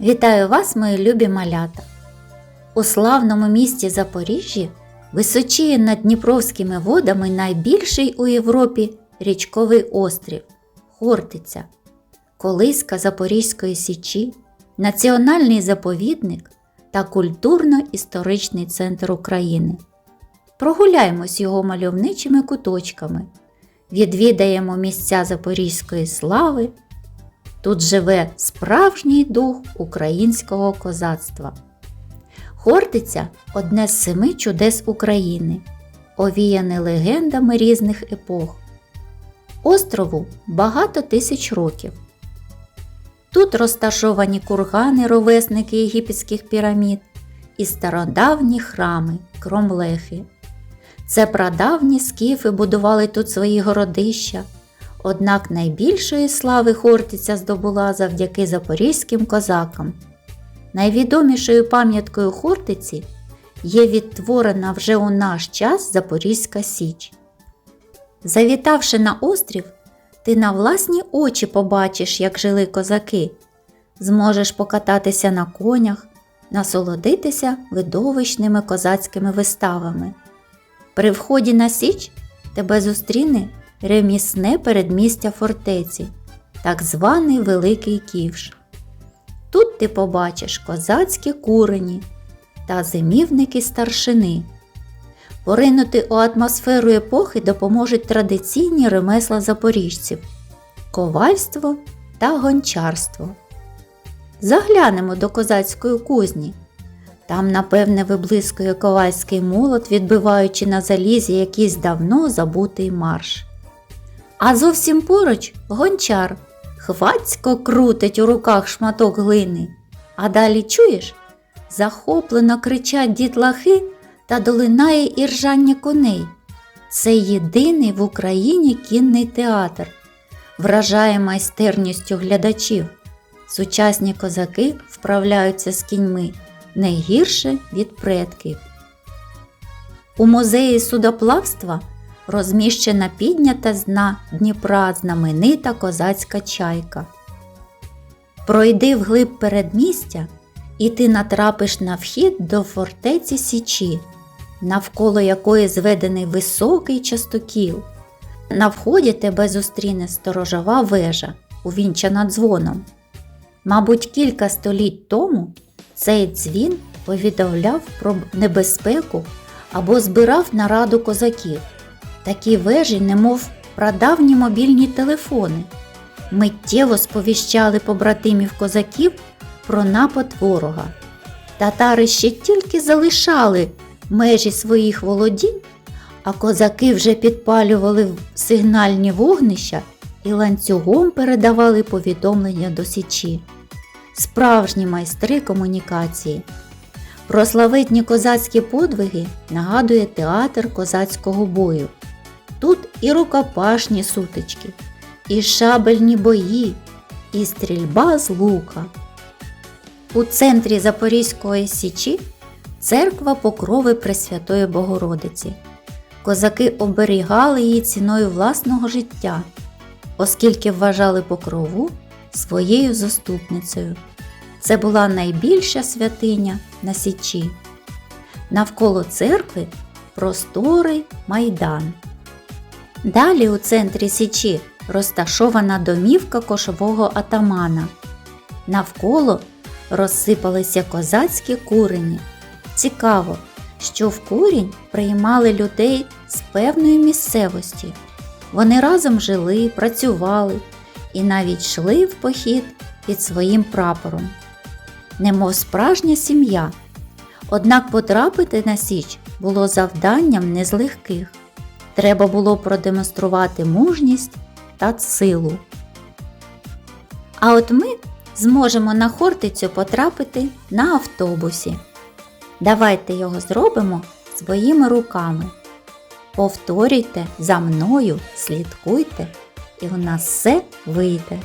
Вітаю вас, мої любі малята! У славному місті Запоріжжі височіє над Дніпровськими водами найбільший у Європі річковий острів Хортиця, колиска Запорізької Січі, національний заповідник та культурно-історичний центр України. Прогуляємось його мальовничими куточками, відвідаємо місця Запорізької слави. Тут живе справжній дух українського козацтва. Хортиця одне з семи чудес України, овіяне легендами різних епох. Острову багато тисяч років. Тут розташовані кургани, ровесники єгипетських пірамід і стародавні храми, кромлехи. Це прадавні скіфи будували тут свої городища. Однак найбільшої слави Хортиця здобула завдяки запорізьким козакам. Найвідомішою пам'яткою Хортиці є відтворена вже у наш час Запорізька Січ. Завітавши на острів, ти на власні очі побачиш, як жили козаки, зможеш покататися на конях, насолодитися видовищними козацькими виставами. При вході на Січ тебе зустріне ремісне передмістя фортеці, так званий Великий Ківш. Тут ти побачиш козацькі курені та зимівники старшини. Поринути у атмосферу епохи допоможуть традиційні ремесла запоріжців ковальство та гончарство. Заглянемо до козацької кузні. Там, напевне, виблискує ковальський молот, відбиваючи на залізі якийсь давно забутий марш. А зовсім поруч гончар хвацько крутить у руках шматок глини. А далі чуєш? Захоплено кричать дітлахи та долинає іржання коней. Це єдиний в Україні кінний театр, вражає майстерністю глядачів. Сучасні козаки вправляються з кіньми не гірше від предків. У музеї судоплавства розміщена піднята з дна Дніпра знаменита козацька чайка. Пройди вглиб передмістя, і ти натрапиш на вхід до фортеці Січі, навколо якої зведений високий частокіл. На вході тебе зустріне сторожова вежа, увінчана дзвоном. Мабуть, кілька століть тому цей дзвін повідомляв про небезпеку або збирав нараду козаків. Такі вежі, немов прадавні мобільні телефони, миттєво сповіщали побратимів козаків про напад ворога. Татари ще тільки залишали межі своїх володінь, а козаки вже підпалювали сигнальні вогнища і ланцюгом передавали повідомлення до Січі. Справжні майстри комунікації. Про славетні козацькі подвиги нагадує театр козацького бою. Тут і рукопашні сутички, і шабельні бої, і стрільба з лука. У центрі Запорізької Січі церква Покрови Пресвятої Богородиці. Козаки оберігали її ціною власного життя, оскільки вважали покрову своєю заступницею. Це була найбільша святиня на Січі. Навколо церкви просторий майдан. Далі у центрі Січі розташована домівка кошового атамана. Навколо розсипалися козацькі курені. Цікаво, що в курінь приймали людей з певної місцевості. Вони разом жили, працювали і навіть йшли в похід під своїм прапором, немов справжня сім'я. Однак потрапити на Січ було завданням не з легких. Треба було продемонструвати мужність та силу. А от ми зможемо на Хортицю потрапити на автобусі. Давайте його зробимо своїми руками. Повторюйте за мною, слідкуйте, і у нас все вийде.